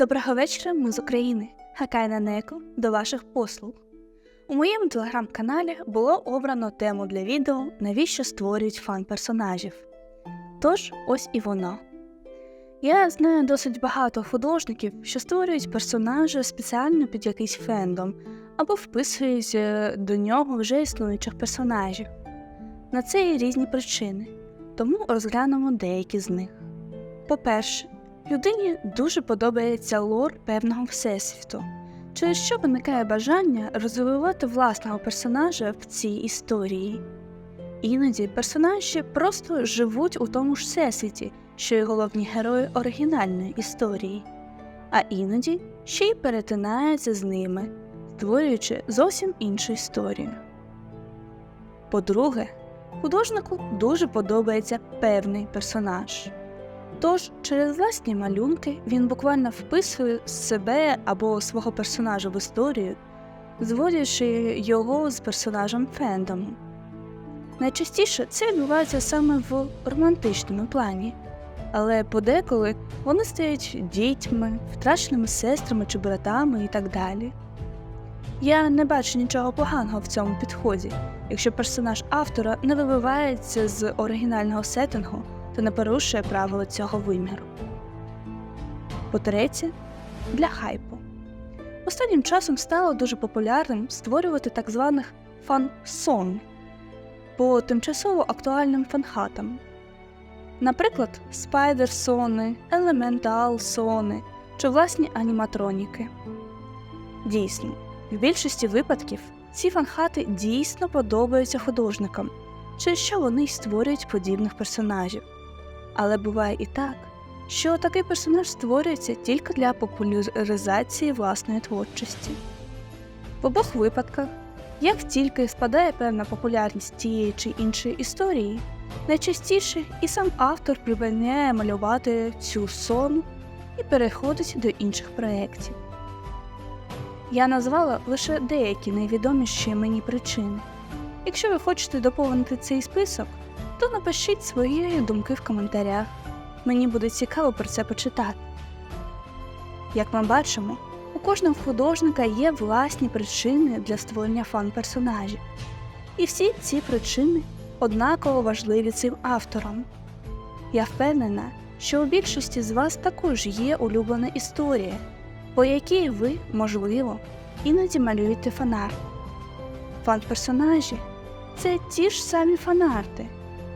Доброго вечора, ми з України. Хакайна Неко до ваших послуг. У моєму телеграм-каналі було обрано тему для відео, навіщо створюють фан-персонажів. Тож ось і воно. Я знаю досить багато художників, що створюють персонажа спеціально під якийсь фендом або вписують е, до нього вже існуючих персонажів. На це є різні причини, тому розглянемо деякі з них. По-перше, людині дуже подобається лор певного всесвіту, через що виникає бажання розвивати власного персонажа в цій історії. Іноді персонажі просто живуть у тому ж всесвіті, що й головні герої оригінальної історії, а іноді ще й перетинаються з ними, створюючи зовсім іншу історію. По-друге, художнику дуже подобається певний персонаж. Тож через власні малюнки він буквально вписує себе або свого персонажа в історію, зводячи його з персонажем фендому. Найчастіше це відбувається саме в романтичному плані, але подеколи вони стають дітьми, втраченими сестрами чи братами і так далі. Я не бачу нічого поганого в цьому підході, якщо персонаж автора не вибивається з оригінального сеттингу та не порушує правила цього виміру. По-третє, для хайпу. Останнім часом стало дуже популярним створювати так званих фан-сон по тимчасово актуальним фанхатам. Наприклад, спайдер-сони, елементал-сони чи власні аніматроніки. Дійсно, в більшості випадків ці фанхати дійсно подобаються художникам, через що вони й створюють подібних персонажів. Але буває і так, що такий персонаж створюється тільки для популяризації власної творчості. В обох випадках, як тільки спадає певна популярність тієї чи іншої історії, найчастіше і сам автор припиняє малювати цю сону і переходить до інших проєктів. Я назвала лише деякі найвідоміші мені причини. Якщо ви хочете доповнити цей список, то напишіть свої думки в коментарях. Мені буде цікаво про це почитати. Як ми бачимо, у кожного художника є власні причини для створення фан-персонажів. І всі ці причини однаково важливі цим авторам. Я впевнена, що у більшості з вас також є улюблена історія, по якій ви, можливо, іноді малюєте фанарт. Фан-персонажі це ті ж самі фанарти,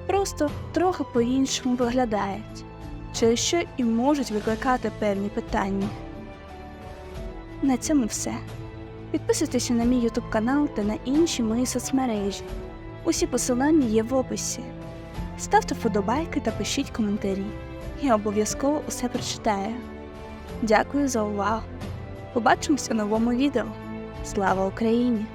просто трохи по-іншому виглядають, через що і можуть викликати певні питання. На цьому все. Підписуйтеся на мій YouTube канал та на інші мої соцмережі. Усі посилання є в описі. Ставте вподобайки та пишіть коментарі. Я обов'язково усе прочитаю. Дякую за увагу! Побачимось у новому відео. Слава Україні!